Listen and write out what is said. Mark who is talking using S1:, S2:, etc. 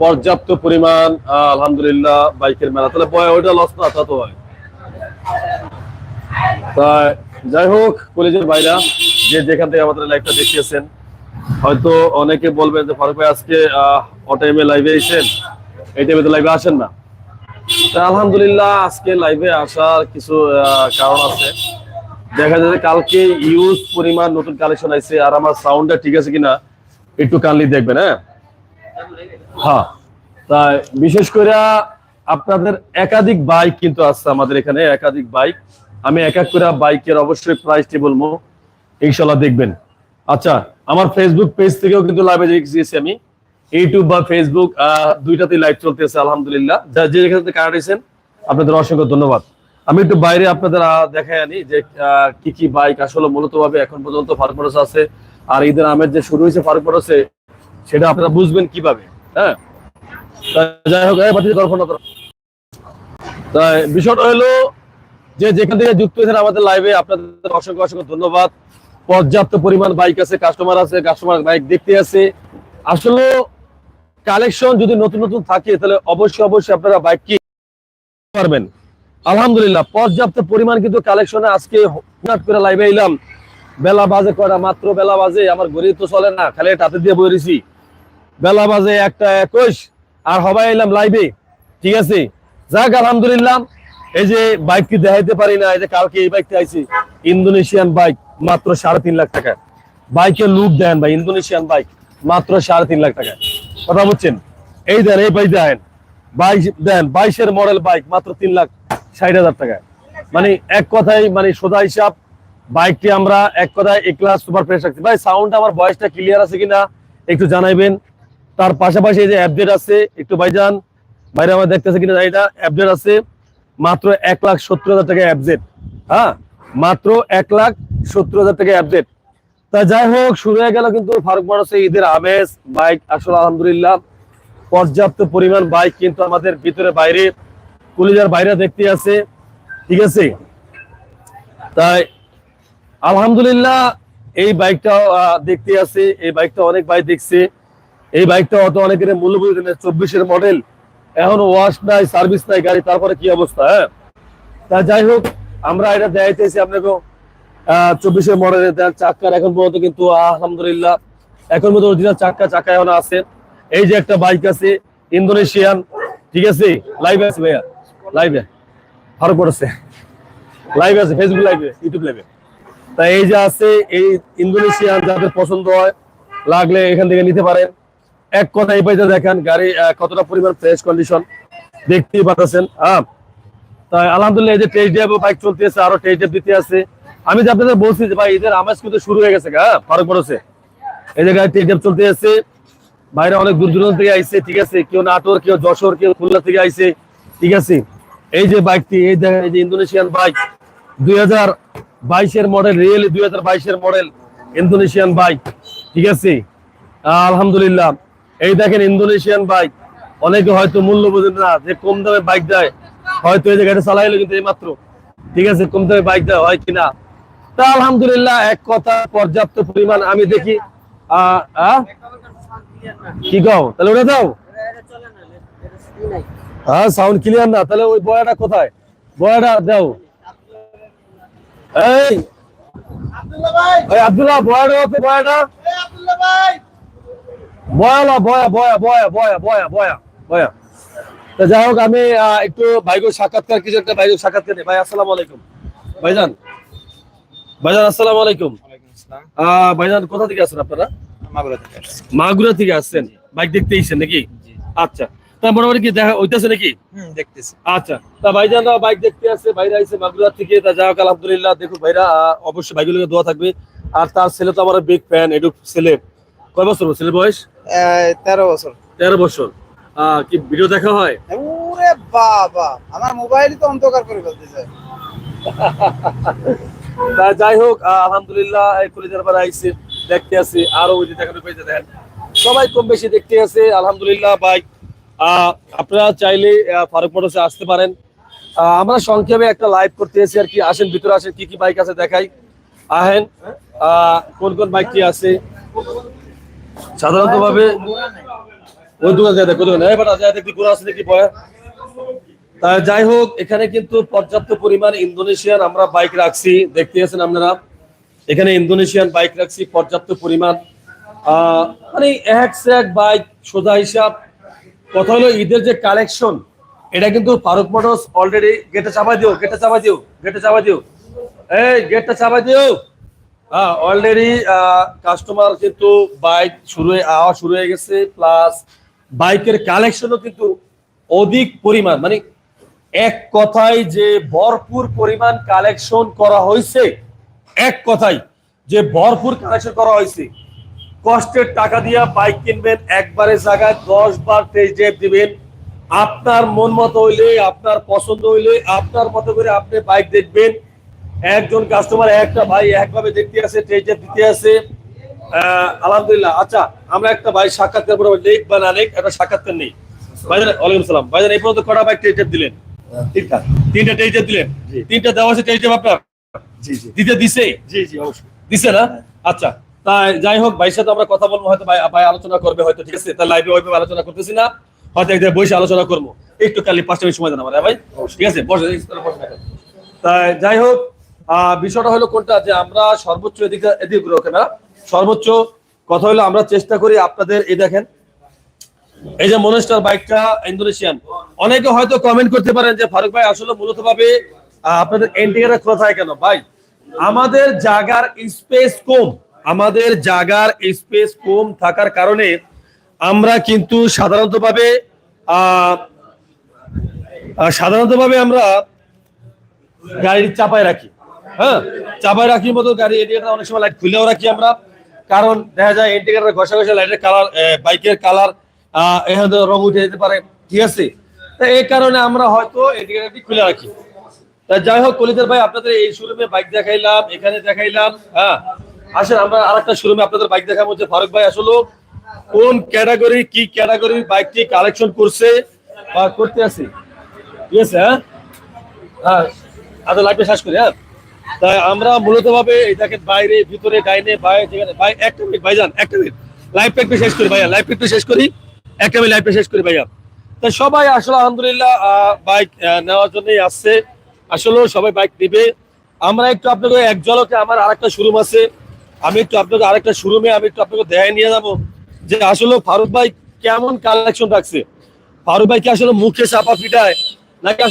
S1: পর্যাপ্ত পরিমাণ আলহামদুলিল্লাহ, বাইকের মেলা। তাহলে বয়, ওইটা লস না, তা তো হয়। যাই হোক, কলেজের বাইরা যে যেখান থেকে আমাদের লাইভটা দেখিয়েছেন, হয়তো অনেকে বলবেন যে, ফারুক ভাই, আজকে অটাইমে লাইভে এসেছেন? এই টাইমে তো লাইভে আসেন না। তা আলহামদুলিল্লাহ, আজকে লাইভে আসার কিছু কারণ আছে। দেখা যাচ্ছে কালকে ইউজ পরিমাণ নতুন কালেকশন আছে আর আমার সাউন্ডটা ঠিক আছে কিনা, একটু কানলি দেখবেন হ্যাঁ? হ্যাঁ। তাই বিশেষ করে আপনাদের একাধিক বাইক কিন্তু আছে আমাদের এখানে, একাধিক বাইক। আমি এক এক করে বাইকের অবশ্যই প্রাইসটি বলব। ইনশাল্লাহ দেখবেন। আচ্ছা আমার ফেসবুক পেজ থেকেও কিন্তু লাইভে দিয়েছি আমি। ইউটিউব বা ফেসবুক দুইটাতেই লাইভ চলতেছে, আলহামদুলিল্লাহ। যা যে যেখান কাটাইছেন আপনাদের অসংখ্য ধন্যবাদ। আমি একটু বাইরে আপনাদের দেখাই আনি যে কি কি বাইক আসলে মূলত ভাবে এখন পর্যন্ত ফারুক আছে। আর ঈদের আমের যে শুরু হয়েছে ফারুক সেটা আপনারা বুঝবেন কীভাবে। হ্যাঁ। যাই হোক তাই বিষয়টা হলো যে যেখান থেকে যুক্ত হয়েছেন আমাদের লাইভে আপনাদের অসংখ্য অসংখ্য ধন্যবাদ। পর্যাপ্ত পরিমাণ বাইক আছে কাস্টমার আছে কাস্টমার বাইক দেখতে আছে। আসলে কালেকশন যদি নতুন নতুন থাকে, তাহলে অবশ্যই অবশ্যই আপনারা বাইক কি পারবেন। আলহামদুলিল্লাহ, পর্যাপ্ত পরিমাণ কিন্তু কালেকশনে আজকে হঠাৎ করে লাইভে এলাম। বেলা বাজে করা মাত্র বেলা বাজে। আমার ঘড়ি তো চলে না, খালি টাতে দিয়ে বলেছি বেলা বাজে একটা একুশ, আর হবাই এলাম লাইভে ঠিক আছে? যাক, আলহামদুলিল্লাহ, এই যে বাইকটি দেখাইতে পারি না, এই যে কালকে এই বাইকটা আইছি ইন্দোনেশিয়ান বাইক মাত্র সাড়ে তিন লাখ টাকা। বাইকের লুক দেন ভাই ইন্দোনেশিয়ান বাইক মাত্র সাড়ে তিন লাখ টাকা। কথা বুঝছেন এই দেন, এই বাইক দেন। বাইশ, দেন, বাইশের মডেল বাইক মাত্র তিন লাখ ষাট হাজার টাকা। মানে এক কথায় মানে সোজা হিসাব বাইকটি আমরা এক কথায় এক ক্লাস সুপার ফ্রেশ রাখছি। ভাই সাউন্ড আমার ভয়েসটা ক্লিয়ার আছে কিনা, একটু জানাইবেন। তার পাশাপাশি এই যে অ্যাপডেট আছে, একটু ভাইজান, বাইরে আমার দেখতেছে কিনা না অ্যাপডেট আছে মাত্র এক লাখ সত্তর হাজার টাকা অ্যাপডেট হ্যাঁ মাত্র এক লাখ সত্তর হাজার টাকা অ্যাপডেট তা যাই হোক, শুরু হয়ে গেল কিন্তু ফারুক মানুষে ঈদের আমেজ, বাইক আসলে আলহামদুলিল্লাহ। পর্যাপ্ত পরিমাণ বাইক কিন্তু আমাদের ভিতরে বাইরে, কলিজার বাইরে দেখতে আছে, ঠিক আছে? তাই আলহামদুলিল্লাহ এই বাইকটাও দেখতে আছে, এই বাইকটা অনেক বাইক দেখছে। এই বাইকটা অত অনেকের মূল্যবোধ চব্বিশের মডেল এখন ওয়াশ নাই সার্ভিস নাই গাড়ি, তারপরে কি অবস্থা হ্যাঁ? তা যাই হোক, আমরা এটা দেখাইতেছি আপনাকে। চব্বিশের মডেলের দেন চাক্কার এখন পর্যন্ত কিন্তু আলহামদুলিল্লাহ, এখন পর্যন্ত অরিজিনাল চাক্কা চাক্কা এখন আছে। এই যে একটা বাইক আছে, ইন্দোনেশিয়ান, ঠিক আছে? লাইভ আছে ভাইয়া লাইভে ফারুক পড়েছে লাইভ আছে ফেসবুক লাইভে ইউটিউব লাইভে তা এই যে আছে, এই ইন্দোনেশিয়ান যাদের পছন্দ হয়, লাগলে এখান থেকে নিতে পারেন। এক কথা এই পাইতে দেখেন, গাড়ি কতটা পরিমাণ ফ্রেশ কন্ডিশন দেখতেই পাচ্ছেন হ্যাঁ তাই আলহামদুলিল্লাহ এই যে টেস্ট ড্রাইভ বাইক চলতেছে, আরও টেস্ট ড্রাইভ দিতে আছে। আমি যে আপনাদের বলছি যে ভাই, ঈদের আমেজ কিন্তু শুরু হয়ে গেছে হ্যাঁ ফারুক পড়েছে এই যে গাড়ি টেস্ট ড্রাইভ চলতে আছে, বাইরে অনেক দূর দূরান্ত থেকে আইছে, ঠিক আছে? কেউ নাটোর, কেউ যশোর, কেউ খুলনা থেকে আইছে, ঠিক আছে? এই যে বাইকটি এই দেখেন, এই যে ইন্দোনেশিয়ান বাইক দুই হাজার বাইশের মডেল রিয়েলি দুই হাজার বাইশের মডেল ইন্দোনেশিয়ান বাইক ঠিক আছে? আলহামদুলিল্লাহ। এই দেখেন ইন্দোনেশিয়ান বাইক। অনেকে হয়তো মূল্য বোঝেন না যে কম দামে বাইক দেয়। হয়তো এই জায়গাটা চালাইলো কিন্তু এই মাত্র ঠিক আছে কম দামে বাইক দেয় হয় কিনা? তা আলহামদুলিল্লাহ এক কথা পর্যাপ্ত পরিমাণ আমি দেখি? কি কও? তাহলে ওটা দাও হ্যাঁ সাউন্ড ক্লিয়ার না। তাহলে ওই বয়াটা কোথায়? বয়াটা দাও। এই। আব্দুল্লাহ বয়াটা বয়াটা। বয়ালা বয়া বয়া বয়া বয়া বয়া বয়া বয়া। তো যাই হোক আমি একটু ভাইগো সাক্ষাৎকার কিছু একটা ভাইগো সাক্ষাৎকার নিই। ভাই আসসালামু আলাইকুম। ভাইজান। ভাইজান আসসালামু আলাইকুম। ভাইজান কোথা থেকে আছেন আপনারা? মাগুরা থেকে আসছেন। বাইক দেখতে এসেছেন নাকি? আচ্ছা। তা মোটামুটি কি দেখা হইতেছে নাকি?
S2: দেখতেছি।
S1: আচ্ছা। তা ভাইজানরা বাইক দেখতে আসছে ভাইরা আইছে মাগুরা থেকে। তা যাই হোক আলহামদুলিল্লাহ দেখুন ভাইরা অবশ্যই ভাইগুলোকে দোয়া থাকবে। আর তার ছেলে তো আমার বিগ ফ্যান এটু ছেলে। কয় বছর ছেলে বয়স?
S2: তেরো বছর।
S1: তেরো বছর। কি ভিডিও দেখা হয়?
S2: ওরে বাবা আমার মোবাইলই তো অন্ধকার করে ফেলতেছে।
S1: যাই হোক আলহামদুলিল্লাহ এই কলেজের পর আইছে দেখতে আসি আরও ওই দেখানো পেয়েছে দেখেন সবাই কম বেশি দেখতে আছে আলহামদুলিল্লাহ বাইক আহ, আপনারা চাইলে ফারুক মোটরসে আসতে পারেন। আহ, আমরা সংক্ষেপে একটা লাইভ করতে এসেছি আর কি আসেন ভিতরে আসেন কি কি বাইক আছে দেখাই। আহেন আহ, কোন কোন বাইক কি আছে? সাধারণত ভাবে ওই দোকান যায় দেখো দোকান এই যায় দেখি ঘোরা আছে দেখি বয়া তা যাই হোক, এখানে কিন্তু পর্যাপ্ত পরিমাণ ইন্দোনেশিয়ান আমরা বাইক রাখছি। দেখতে আছেন আপনারা। এখানে ইন্দোনেশিয়ান বাইক রাখছি, পর্যাপ্ত পরিমাণ। মানে এক এক বাইক সোজা হিসাব। কথা হলো, ঈদের যে কালেকশন এটা কিন্তু ফারুক মোটরস অলরেডি গেটে চাপা দিও গেটে চাপা দিও গেটে চাপা দিও। এই গেটটা চাপা দিও। হ্যাঁ অলরেডি কাস্টমার কিন্তু বাইক শুরু আওয়া শুরু হয়ে গেছে প্লাস বাইকের কালেকশনও কিন্তু অধিক পরিমাণ। মানে এক কথায় যে ভরপুর পরিমাণ কালেকশন করা হয়েছে, এক কথায় যে ভরপুর কালেকশন করা হয়েছে কষ্টের টাকা দিয়া বাইক কিনবেন, একবারে জায়গায় দশ বার টেস্ট ড্রাইভ দিবেন। আপনার মন মতো হইলে, আপনার পছন্দ হইলে, আপনার মতো করে আপনি বাইক দেখবেন। একজন কাস্টমার একটা ভাই একভাবে দেখতে টেস্ট ড্রাইভ দিতে আহ, আলহামদুলিল্লাহ। আচ্ছা আমরা একটা ভাই সাক্ষাৎকার পরে লেখ বা না লেক একটা সাক্ষাৎকার নেই। ভাইজান ওয়ালাইকুম সালাম। ভাইজান এই পর্যন্ত কটা বাইক টেস্ট দিলেন?
S3: ঠিকঠাক
S1: তিনটা টেস্ট দিলেন। তিনটা দেওয়া আছে টেস্ট আপনার?
S3: জি জি।
S1: দিতে দিছে?
S3: জি জি অবশ্যই।
S1: দিছে না? আচ্ছা তাই যাই হোক ভাইয়ের সাথে আমরা কথা বলব হয়তো ভাই ভাই আলোচনা করবে হয়তো ঠিক আছে? তার লাইভে ওইভাবে আলোচনা করতেছি না। হয়তো একদিন বসে আলোচনা করব। একটু কালি পাঁচটা মিনিট সময় দেন আমার হ্যাঁ ভাই? ঠিক আছে বসে। তাই যাই হোক বিষয়টা হলো কোনটা? যে আমরা সর্বোচ্চ এদিকে এদিকে ক্যামেরা সর্বোচ্চ কথা হলো, আমরা চেষ্টা করি আপনাদের, এই দেখেন, এই যে মনেস্টার বাইকটা ইন্দোনেশিয়ান। অনেকে হয়তো কমেন্ট করতে পারেন যে ফারুক ভাই, আসলে মূলত ভাবে আপনাদের এন্টিকাটা খোলা থাকে কেন? ভাই, আমাদের জায়গার স্পেস কম। আমাদের জাগার স্পেস কম থাকার কারণে আমরা কিন্তু সাধারণত ভাবে সাধারণত ভাবে আমরা গাড়ি চাপায় রাখি। হ্যাঁ চাপায় রাখির মতো গাড়ি এদিকে অনেক সময় লাইট খুলেও রাখি আমরা। কারণ দেখা যায় ইন্ডিকেটার ঘষা ঘষা লাইটের কালার বাইকের কালার এখানে রং উঠে যেতে পারে, ঠিক আছে? তা এই কারণে আমরা হয়তো ইন্ডিকেটারটি খুলে রাখি। তা যাই হোক কলিদের ভাই, আপনাদের এই শোরুমে বাইক দেখাইলাম, এখানে দেখাইলাম হ্যাঁ? আসেন, আমরা আরেকটা শোরুমে আপনাদের বাইক দেখাবো যে ফারুক ভাই আসলে। কোন ক্যাটাগরি কি ক্যাটাগরির বাইকটি কালেকশন করছে বা করতে আছে? ঠিক আছে হ্যাঁ? হ্যাঁ আচ্ছা লাইফে শেষ করি হ্যাঁ? তাই আমরা মূলত ভাবে দেখেন বাইরে, ভিতরে, ডাইনে বাইরে যেখানে ভাই একটা মিনিট ভাইজান, একটা মিনিট। শেষ করি ভাইয়া শেষ করি। একটা মিনিট শেষ করি ভাইয়া। তো সবাই আসলে আলহামদুলিল্লাহ বাইক নেওয়ার জন্যই আসছে। সবাই বাইক নিবে। আমরা একটু আপনাকে এক ঝলকে আমার আরেকটা শোরুম আছে। আমি একটু আপনাকে আরেকটা শোরুমে আমি একটু আপনাকে দেখায় নিয়ে যাব যে আসলে ফারুক ভাই কেমন কালেকশন রাখছে। ফারুক ভাই কি আসলে মুখে চাপা পিটায়? নাকি